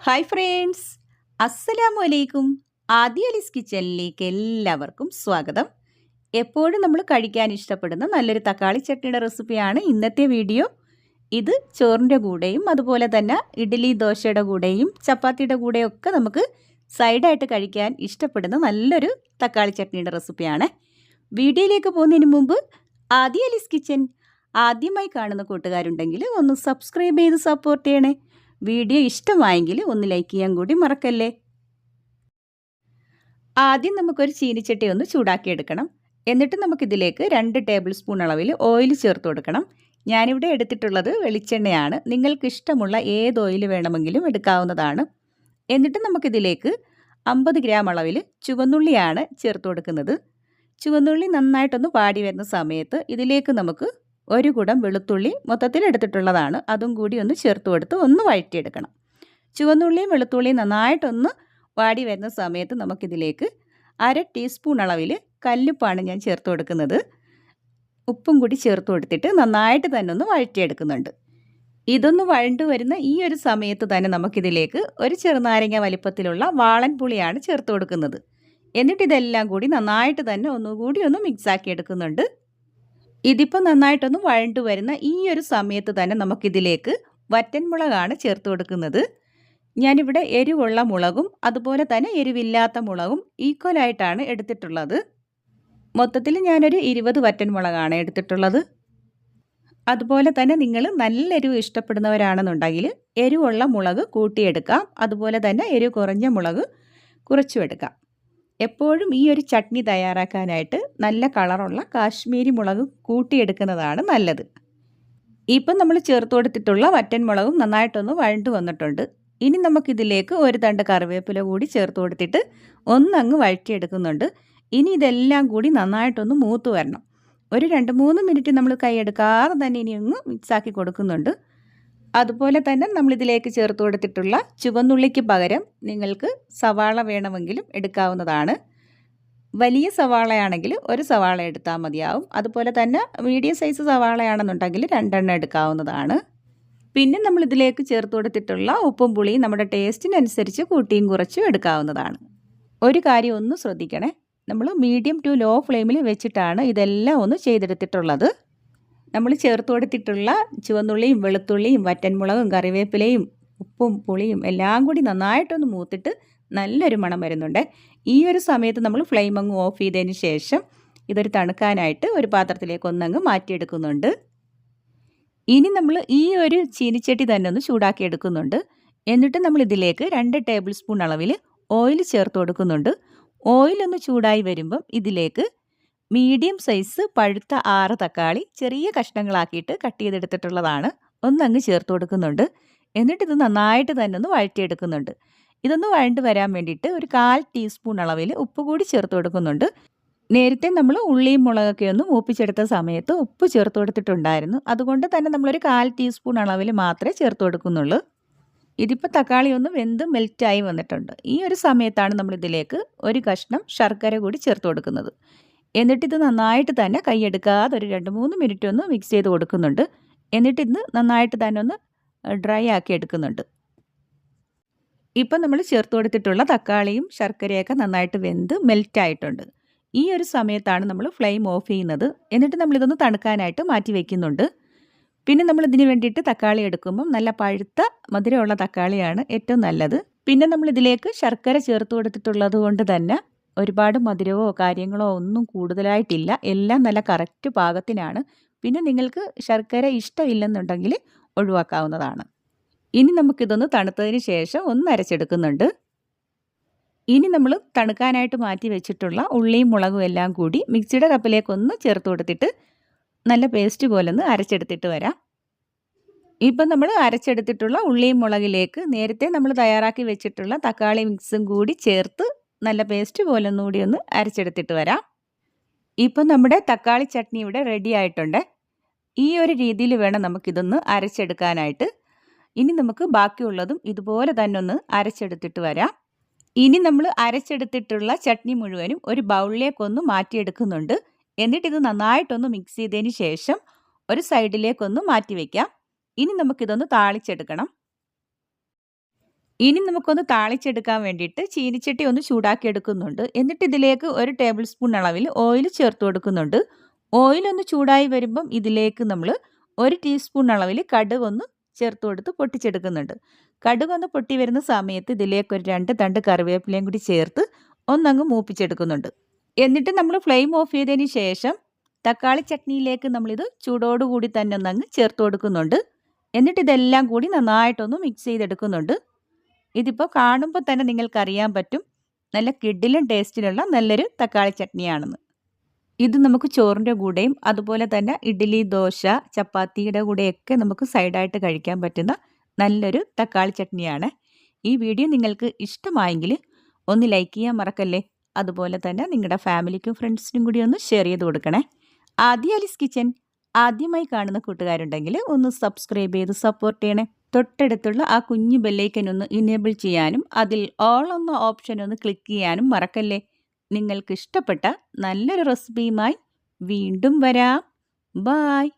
Hi friends. അസ്സലാമു അലൈക്കും ആദ്യ അലിസ് കിച്ചണിലേക്ക് എല്ലാവർക്കും സ്വാഗതം. എപ്പോഴും നമ്മൾ കഴിക്കാൻ ഇഷ്ടപ്പെടുന്ന നല്ലൊരു തക്കാളി ചട്നിയുടെ റെസിപ്പിയാണ് ഇന്നത്തെ വീഡിയോ. ഇത് ചോറിന്റെ കൂടെയും അതുപോലെ തന്നെ ഇഡ്ഡലി ദോശയുടെ കൂടെയും ചപ്പാത്തിയുടെ കൂടെയും ഒക്കെ നമുക്ക് സൈഡായിട്ട് കഴിക്കാൻ ഇഷ്ടപ്പെടുന്ന നല്ലൊരു തക്കാളി ചട്നിയുടെ റെസിപ്പിയാണ്. വീഡിയോയിലേക്ക് പോകുന്നതിന് മുമ്പ് ആദ്യ അലിസ് കിച്ചൻ ആദ്യമായി കാണുന്ന കൂട്ടുകാരുണ്ടെങ്കിൽ ഒന്ന് സബ്സ്ക്രൈബ് ചെയ്ത് സപ്പോർട്ട് ചെയ്യണേ. വീഡിയോ ഇഷ്ടമായെങ്കിൽ ഒന്ന് ലൈക്ക് ചെയ്യാൻ കൂടി മറക്കല്ലേ? ആദ്യം നമുക്കൊരു ചീനിച്ചട്ടി ഒന്ന് ചൂടാക്കിയെടുക്കണം. എന്നിട്ട് നമുക്കിതിലേക്ക് രണ്ട് ടേബിൾ സ്പൂൺ അളവിൽ ഓയിൽ ചേർത്ത് കൊടുക്കണം. ഞാനിവിടെ എടുത്തിട്ടുള്ളത് വെളിച്ചെണ്ണയാണ്. നിങ്ങൾക്ക് ഇഷ്ടമുള്ള ഏത് ഓയിൽ വേണമെങ്കിലും എടുക്കാവുന്നതാണ്. എന്നിട്ട് നമുക്കിതിലേക്ക് അമ്പത് ഗ്രാം അളവിൽ ചുവന്നുള്ളിയാണ് ചേർത്ത് കൊടുക്കുന്നത്. ചുവന്നുള്ളി നന്നായിട്ടൊന്ന് പാടി വരുന്ന സമയത്ത് ഇതിലേക്ക് നമുക്ക് ഒരു കുടം വെളുത്തുള്ളി മൊത്തത്തിൽ എടുത്തിട്ടുള്ളതാണ്. അതും കൂടി ഒന്ന് ചേർത്ത് കൊടുത്ത് ഒന്ന് വഴറ്റിയെടുക്കണം. ചുവന്നുള്ളിയും വെളുത്തുള്ളിയും നന്നായിട്ടൊന്ന് വാടി വരുന്ന സമയത്ത് നമുക്കിതിലേക്ക് അര ടീസ്പൂൺ അളവിൽ കല്ലുപ്പാണ് ഞാൻ ചേർത്ത് കൊടുക്കുന്നത്. ഉപ്പും കൂടി ചേർത്ത് കൊടുത്തിട്ട് നന്നായിട്ട് തന്നെ ഒന്ന് വഴറ്റിയെടുക്കുന്നുണ്ട്. ഇതൊന്ന് വഴണ്ടു വരുന്ന ഈ ഒരു സമയത്ത് തന്നെ നമുക്കിതിലേക്ക് ഒരു ചെറുനാരങ്ങ വലിപ്പത്തിലുള്ള വാളൻ പുളിയാണ് ചേർത്ത് കൊടുക്കുന്നത്. എന്നിട്ട് ഇതെല്ലാം കൂടി നന്നായിട്ട് തന്നെ ഒന്നുകൂടി ഒന്ന് മിക്സാക്കി എടുക്കുന്നുണ്ട് ഇതിപ്പോൾ നന്നായിട്ടൊന്ന് വഴണ്ടു വരുന്ന ഈ ഒരു സമയത്ത് തന്നെ നമുക്കിതിലേക്ക് വറ്റൻമുളകാണ് ചേർത്ത് കൊടുക്കുന്നത്. ഞാനിവിടെ എരിവുള്ള മുളകും അതുപോലെ തന്നെ എരിവില്ലാത്ത മുളകും ഈക്വലായിട്ടാണ് എടുത്തിട്ടുള്ളത്. മൊത്തത്തിൽ ഞാനൊരു ഇരുപത് വറ്റൻമുളകാണ് എടുത്തിട്ടുള്ളത്. അതുപോലെ തന്നെ നിങ്ങൾ നല്ല എരിവ് ഇഷ്ടപ്പെടുന്നവരാണെന്നുണ്ടെങ്കിൽ എരിവുള്ള മുളക് കൂട്ടിയെടുക്കാം. അതുപോലെ തന്നെ എരിവ് കുറഞ്ഞ മുളക് കുറച്ചും എടുക്കാം. എപ്പോഴും ഈ ഒരു ചട്നി തയ്യാറാക്കാനായിട്ട് നല്ല കളറുള്ള കാശ്മീരി മുളക് കൂട്ടിയെടുക്കുന്നതാണ് നല്ലത്. ഇപ്പം നമ്മൾ ചേർത്ത് കൊടുത്തിട്ടുള്ള വറ്റൻ മുളകും നന്നായിട്ടൊന്ന് വഴണ്ടു വന്നിട്ടുണ്ട്. ഇനി നമുക്കിതിലേക്ക് ഒരു തണ്ട് കറിവേപ്പില കൂടി ചേർത്ത് കൊടുത്തിട്ട് ഒന്നങ്ങ് വഴറ്റിയെടുക്കുന്നുണ്ട്. ഇനി ഇതെല്ലാം കൂടി നന്നായിട്ടൊന്ന് മൂത്ത് വരണം. ഒരു രണ്ട് മൂന്ന് മിനിറ്റ് നമ്മൾ കൈയെടുക്കാതെ തന്നെ ഇനി ഒന്ന് മിക്സാക്കി കൊടുക്കുന്നുണ്ട്. അതുപോലെ തന്നെ നമ്മളിതിലേക്ക് ചേർത്ത് കൊടുത്തിട്ടുള്ള ചുവന്നുള്ളിക്ക് പകരം നിങ്ങൾക്ക് സവാള വേണമെങ്കിലും എടുക്കാവുന്നതാണ്. വലിയ സവാളയാണെങ്കിൽ ഒരു സവാള എടുത്താൽ മതിയാവും. അതുപോലെ തന്നെ മീഡിയം സൈസ് സവാളയാണെന്നുണ്ടെങ്കിൽ രണ്ടെണ്ണം എടുക്കാവുന്നതാണ്. പിന്നെ നമ്മൾ ഇതിലേക്ക് ചേർത്ത് കൊടുത്തിട്ടുള്ള ഉപ്പും പുളിയും നമ്മുടെ ടേസ്റ്റിനനുസരിച്ച് കൂട്ടിയും കുറച്ചും എടുക്കാവുന്നതാണ്. ഒരു കാര്യം ഒന്ന് ശ്രദ്ധിക്കണേ. നമ്മൾ മീഡിയം ടു ലോ ഫ്ലെയിമിൽ വെച്ചിട്ടാണ് ഇതെല്ലാം ഒന്ന് ചെയ്തെടുത്തിട്ടുള്ളത്. നമ്മൾ ചേർത്ത് കൊടുത്തിട്ടുള്ള ചുവന്നുള്ളിയും വെളുത്തുള്ളിയും വറ്റൻമുളകും കറിവേപ്പിലയും ഉപ്പും പുളിയും എല്ലാം കൂടി നന്നായിട്ടൊന്ന് മൂത്തിട്ട് നല്ലൊരു മണം വരുന്നുണ്ട്. ഈ ഒരു സമയത്ത് നമ്മൾ ഫ്ലെയിം അങ്ങ് ഓഫ് ചെയ്തതിന് ശേഷം ഇതൊരു തണുക്കാനായിട്ട് ഒരു പാത്രത്തിലേക്ക് ഒന്നങ്ങ് മാറ്റിയെടുക്കുന്നുണ്ട്. ഇനി നമ്മൾ ഈ ഒരു ചീനിച്ചട്ടി തന്നെ ഒന്ന് ചൂടാക്കി എടുക്കുന്നുണ്ട്. എന്നിട്ട് നമ്മൾ ഇതിലേക്ക് രണ്ട് ടേബിൾ സ്പൂൺ അളവിൽ ഓയിൽ ചേർത്ത് കൊടുക്കുന്നുണ്ട്. ഓയിൽ ഒന്ന് ചൂടായി വരുമ്പം ഇതിലേക്ക് മീഡിയം സൈസ് പഴുത്ത ആറ് തക്കാളി ചെറിയ കഷ്ണങ്ങളാക്കിയിട്ട് കട്ട് ചെയ്തെടുത്തിട്ടുള്ളതാണ്. ഒന്നങ്ങ് ചേർത്ത് കൊടുക്കുന്നുണ്ട്. എന്നിട്ട് ഇത് നന്നായിട്ട് തന്നെ ഒന്ന് വഴറ്റിയെടുക്കുന്നുണ്ട്. ഇതൊന്ന് വഴണ്ട് വരാൻ വേണ്ടിയിട്ട് ഒരു കാൽ ടീസ്പൂൺ അളവിൽ ഉപ്പ് കൂടി ചേർത്ത് കൊടുക്കുന്നുണ്ട്. നേരത്തെ നമ്മൾ ഉള്ളിയും മുളകൊക്കെ ഒന്ന് മൂപ്പിച്ചെടുത്ത സമയത്ത് ഉപ്പ് ചേർത്ത് കൊടുത്തിട്ടുണ്ടായിരുന്നു. അതുകൊണ്ട് തന്നെ നമ്മളൊരു കാൽ ടീസ്പൂൺ അളവിൽ മാത്രമേ ചേർത്ത് കൊടുക്കുന്നുള്ളൂ. ഇതിപ്പോൾ തക്കാളി ഒന്ന് വെന്ത് മെൽറ്റായി വന്നിട്ടുണ്ട്. ഈ ഒരു സമയത്താണ് നമ്മളിതിലേക്ക് ഒരു കഷ്ണം ശർക്കര കൂടി ചേർത്ത് കൊടുക്കുന്നത്. എന്നിട്ടിത് നന്നായിട്ട് തന്നെ കൈയെടുക്കാതെ ഒരു രണ്ട് മൂന്ന് മിനിറ്റ് ഒന്ന് മിക്സ് ചെയ്ത് കൊടുക്കുന്നുണ്ട്. എന്നിട്ടിന്ന് നന്നായിട്ട് തന്നെ ഒന്ന് ഡ്രൈ ആക്കി എടുക്കുന്നുണ്ട്. ഇപ്പം നമ്മൾ ചേർത്ത് കൊടുത്തിട്ടുള്ള തക്കാളിയും ശർക്കരയൊക്കെ നന്നായിട്ട് വെന്ത് മെൽറ്റ് ആയിട്ടുണ്ട്. ഈ ഒരു സമയത്താണ് നമ്മൾ ഫ്ലെയിം ഓഫ് ചെയ്യുന്നത്. എന്നിട്ട് നമ്മളിതൊന്ന് തണുക്കാനായിട്ട് മാറ്റി വയ്ക്കുന്നുണ്ട് പിന്നെ നമ്മൾ ഇതിന് വേണ്ടിയിട്ട് തക്കാളി എടുക്കുമ്പം നല്ല പഴുത്ത മധുരമുള്ള തക്കാളിയാണ് ഏറ്റവും നല്ലത്. പിന്നെ നമ്മൾ ഇതിലേക്ക് ശർക്കര ചേർത്ത് കൊടുത്തിട്ടുള്ളത് കൊണ്ട് തന്നെ ഒരുപാട് മധുരമോ കാര്യങ്ങളോ ഒന്നും കൂടുതലായിട്ടില്ല. എല്ലാം നല്ല കറക്റ്റ് പാകത്തിനാണ്. പിന്നെ നിങ്ങൾക്ക് ശർക്കര ഇഷ്ടമില്ലെന്നുണ്ടെങ്കിൽ ഒഴിവാക്കാവുന്നതാണ്. ഇനി നമുക്കിതൊന്ന് തണുത്തതിന് ശേഷം ഒന്ന് അരച്ചെടുക്കുന്നുണ്ട്. ഇനി നമ്മൾ തണുക്കാനായിട്ട് മാറ്റി വെച്ചിട്ടുള്ള ഉള്ളിയും മുളകും എല്ലാം കൂടി മിക്സിയുടെ കപ്പിലേക്കൊന്ന് ചേർത്ത് കൊടുത്തിട്ട് നല്ല പേസ്റ്റ് പോലെ ഒന്ന് അരച്ചെടുത്തിട്ട് വരാം. ഇപ്പം നമ്മൾ അരച്ചെടുത്തിട്ടുള്ള ഉള്ളിയും മുളകിലേക്ക് നേരത്തെ നമ്മൾ തയ്യാറാക്കി വെച്ചിട്ടുള്ള തക്കാളി മിക്സും കൂടി ചേർത്ത് നല്ല പേസ്റ്റ് പോലെ ഒന്നുകൂടി ഒന്ന് അരച്ചെടുത്തിട്ട് വരാം. ഇപ്പം നമ്മുടെ തക്കാളി ചട്നി ഇവിടെ റെഡി ആയിട്ടുണ്ട്. ഈ ഒരു രീതിയിൽ വേണം നമുക്കിതൊന്ന് അരച്ചെടുക്കാനായിട്ട്. ഇനി നമുക്ക് ബാക്കിയുള്ളതും ഇതുപോലെ തന്നെ ഒന്ന് അരച്ചെടുത്തിട്ട് വരാം. ഇനി നമ്മൾ അരച്ചെടുത്തിട്ടുള്ള ചട്നി മുഴുവനും ഒരു ബൗളിലേക്കൊന്ന് മാറ്റിയെടുക്കുന്നുണ്ട്. എന്നിട്ട് ഇത് നന്നായിട്ടൊന്ന് മിക്സ് ചെയ്തതിന് ശേഷം ഒരു സൈഡിലേക്കൊന്ന് മാറ്റി വയ്ക്കാം ഇനി നമുക്കിതൊന്ന് താളിച്ചെടുക്കണം. ഇനി നമുക്കൊന്ന് താളിച്ചെടുക്കാൻ വേണ്ടിയിട്ട് ചീനിച്ചട്ടി ഒന്ന് ചൂടാക്കി എടുക്കുന്നുണ്ട് എന്നിട്ട് ഇതിലേക്ക് ഒരു ടേബിൾ സ്പൂൺ അളവിൽ ഓയിൽ ചേർത്ത് കൊടുക്കുന്നുണ്ട്. ഓയിൽ ഒന്ന് ചൂടായി വരുമ്പം ഇതിലേക്ക് നമ്മൾ ഒരു ടീസ്പൂൺ അളവിൽ കടുക് ഒന്ന് ചേർത്ത് കൊടുത്ത് പൊട്ടിച്ചെടുക്കുന്നുണ്ട്. കടുക് ഒന്ന് പൊട്ടി വരുന്ന സമയത്ത് ഇതിലേക്ക് ഒരു രണ്ട് തണ്ട് കറിവേപ്പിലയും കൂടി ചേർത്ത് ഒന്നങ്ങ് മൂപ്പിച്ചെടുക്കുന്നുണ്ട്. എന്നിട്ട് നമ്മൾ ഫ്ലെയിം ഓഫ് ചെയ്തതിന് ശേഷം തക്കാളി ചട്നിയിലേക്ക് നമ്മളിത് ചൂടോടുകൂടി തന്നെ ഒന്നങ്ങ് ചേർത്ത് കൊടുക്കുന്നുണ്ട്. എന്നിട്ട് ഇതെല്ലാം കൂടി നന്നായിട്ടൊന്ന് മിക്സ് ചെയ്തെടുക്കുന്നുണ്ട്. ഇതിപ്പോൾ കാണുമ്പോൾ തന്നെ നിങ്ങൾക്കറിയാൻ പറ്റും. നല്ല കിഡിലും ടേസ്റ്റിലുള്ള നല്ലൊരു തക്കാളി ചട്നിയാണെന്ന്. ഇത് നമുക്ക് ചോറിന്റെ കൂടെയും അതുപോലെ തന്നെ ഇഡ്ഡലി ദോശ ചപ്പാത്തിയുടെ കൂടെയൊക്കെ നമുക്ക് സൈഡായിട്ട് കഴിക്കാൻ പറ്റുന്ന നല്ലൊരു തക്കാളി ചട്നിയാണ്. ഈ വീഡിയോ നിങ്ങൾക്ക് ഇഷ്ടമായെങ്കിൽ ഒന്ന് ലൈക്ക് ചെയ്യാൻ മറക്കല്ലേ? അതുപോലെ തന്നെ നിങ്ങളുടെ ഫാമിലിക്കും ഫ്രണ്ട്സിനും കൂടി ഒന്ന് ഷെയർ ചെയ്ത് കൊടുക്കണേ. ആദ്യ അലിസ് കിച്ചൻ. ആദ്യമായി കാണുന്ന കൂട്ടുകാരുണ്ടെങ്കിൽ ഒന്ന് സബ്സ്ക്രൈബ് ചെയ്ത് സപ്പോർട്ട് ചെയ്യണേ. തൊട്ടടുത്തുള്ള ആ കുഞ്ഞു ബെല്ലൈക്കൻ ഒന്ന് ഇനേബിൾ ചെയ്യാനും അതിൽ ഓൾ എന്ന ഓപ്ഷൻ ഒന്ന് ക്ലിക്ക് ചെയ്യാനും മറക്കല്ലേ? നിങ്ങൾക്ക് ഇഷ്ടപ്പെട്ട നല്ലൊരു റെസിപ്പിയുമായി വീണ്ടും വരാം. ബായ്